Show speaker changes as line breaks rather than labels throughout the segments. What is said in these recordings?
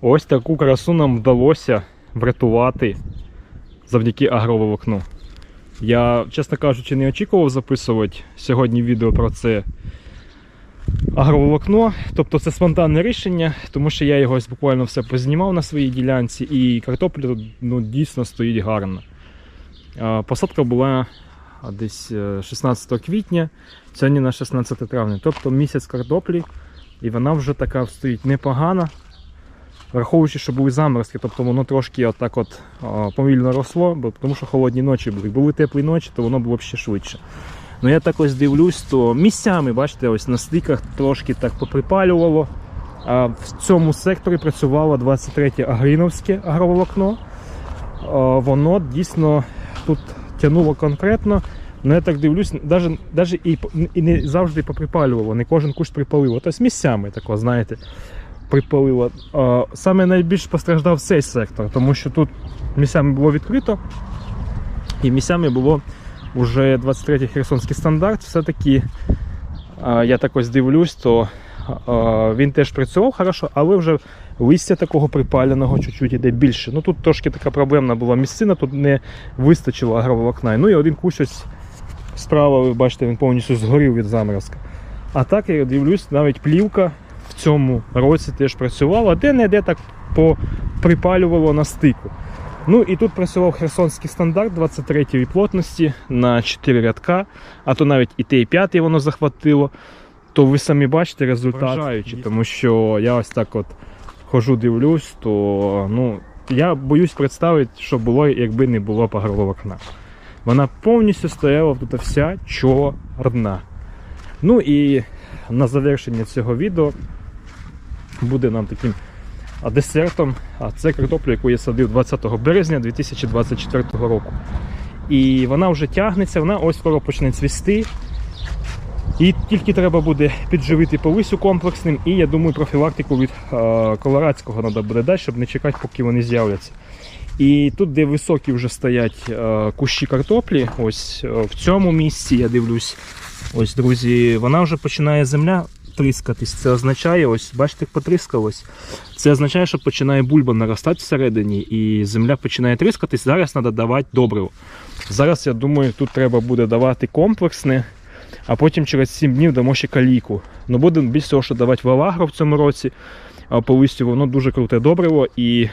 Ось таку красу нам вдалося врятувати завдяки агроволокну. Я, чесно кажучи, не очікував записувати сьогодні відео про це агроволокно. Тобто це спонтанне рішення, тому що я його буквально все познімав на своїй ділянці, і картопля тут ну, дійсно стоїть гарно. Посадка була десь е, 16 квітня, сьогодні на 16 травня, тобто місяць картоплі, і вона вже така стоїть непогана. Враховуючи, що були заморозки, тобто воно трошки отак от повільно росло, тому що холодні ночі були. Були теплі ночі, то воно було б ще швидше. Ну я так ось дивлюсь, то місцями, бачите, ось на стиках трошки так поприпалювало. А в цьому секторі працювало 23 Агріновське агроволокно. Воно дійсно тут тягнуло конкретно. Ну я так дивлюсь, навіть, навіть і, і не завжди поприпалювало, не кожен кущ припалило. Тобто місцями тако, знаєте, припалило. Саме найбільш постраждав цей сектор, тому що тут місцями було відкрито, і місцями було вже 23-й Херсонський стандарт. Все-таки я так ось дивлюсь, то він теж працював хорошо, але вже листя такого припаленого чуть-чуть іде більше. Ну тут трошки така проблемна була місцина, тут не вистачило агроволокна. Ну і один кущ ось справа, ви бачите, він повністю згорів від заморозка. А так я дивлюсь, навіть плівка цьому році теж працювала, де-не-де так поприпалювало на стику. Ну і тут працював херсонський стандарт 23-ї плотності на 4 рядка, а то навіть і те, і п'ятий воно захватило. То ви самі бачите результат. Вражаючи, тому що я ось так от хожу, дивлюсь, то ну, я боюсь представити, що було, якби не було б агроволокна. Вона повністю стояла тут вся чорна. Ну і на завершення цього відео буде нам таким десертом. А це картопля, яку я садив 20 березня 2024 року. І вона вже тягнеться, вона ось скоро почне цвісти. І тільки треба буде підживити повисю комплексним, і я думаю, профілактику від колорадського треба буде дати, щоб не чекати, поки вони з'являться. І тут, де високі вже стоять кущі картоплі, ось е, в цьому місці я дивлюсь, ось, друзі, вона вже починає земля тріскатись. Це означає, ось, бачите, потріскалось. Це означає, що починає бульба наростати всередині, і земля починає тріскатись. Зараз треба давати добриво. Зараз, я думаю, тут треба буде давати комплексне, а потім через 7 днів дамо ще каліку. Ну, будемо більш всього, що давати валагро в цьому році. По листю воно дуже круте добриво. І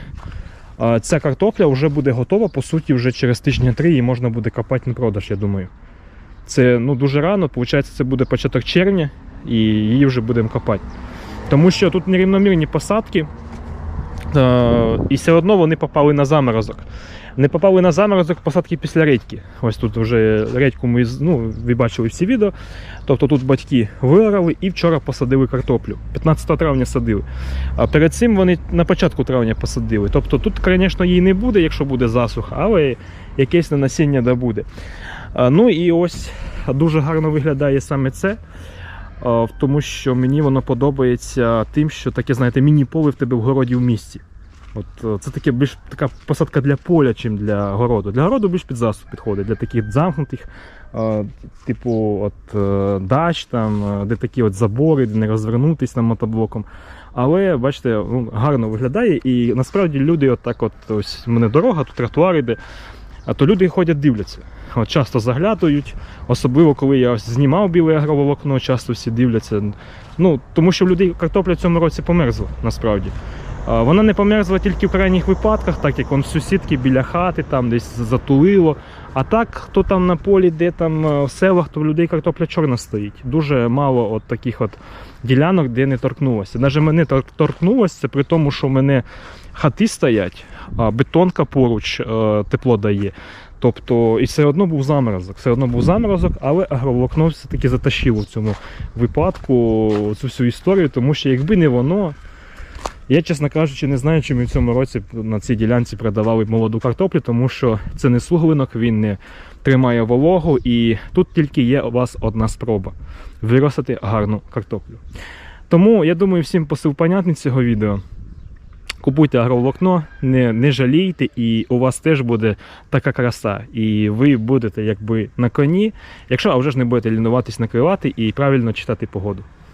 ця картопля вже буде готова, по суті, вже через тижня три її можна буде копати на продаж, я думаю. Це ну, дуже рано, виходить, це буде початок червня, і її вже будемо копати. Тому що тут нерівномірні посадки, е, і все одно вони попали на заморозок. Не попали на заморозок посадки після редьки. Ось тут вже редьку ми ну, бачили всі відео. Тобто тут батьки виорали і вчора посадили картоплю. 15 травня садили. А перед цим вони на початку травня посадили. Тобто тут, звісно, її не буде, якщо буде засуха, але якесь на насіння да буде. Ну і ось дуже гарно виглядає саме це. А, Тому що мені воно подобається тим, що таке, знаєте, міні-поле в тебе в городі в місті. От е, це таке більш така посадка для поля, чим для городу. Для городу більш під засух підходить, для таких замкнутих, е, типу от, е, дач, там, е, де такі от забори, де не розвернутись там мотоблоком. Але бачите, ну, гарно виглядає, і насправді люди, от так от ось в мене дорога, тут тротуар іде, а то люди ходять, дивляться. От часто заглядають, особливо коли я знімав біле агроволокно, часто всі дивляться. Ну, тому що в людей картопля в цьому році померзла насправді. Вона не померзла тільки в крайніх випадках, так як он сусідки біля хати, там десь затулило. А так, хто там на полі, де там е, в селах, то в людей картопля чорна стоїть. Дуже мало от таких от ділянок, де не торкнулося. Навіть мене торкнулося, це при тому, що мене хати стоять, а бетонка поруч е, тепло дає. Тобто, і все одно був заморозок, все одно був заморозок, але агроволокно все-таки затащило в цьому випадку цю всю історію, тому що якби не воно, я, чесно кажучи, не знаю, чи ми в цьому році на цій ділянці продавали молоду картоплю, тому що це не суглинок, він не тримає вологу, і тут тільки є у вас одна спроба виростити гарну картоплю. Тому я думаю, всім посил понятний цього відео. Купуйте агроволокно, не, не жалійте, і у вас теж буде така краса. І ви будете якби на коні, якщо а вже ж не будете лінуватись накривати і правильно читати погоду.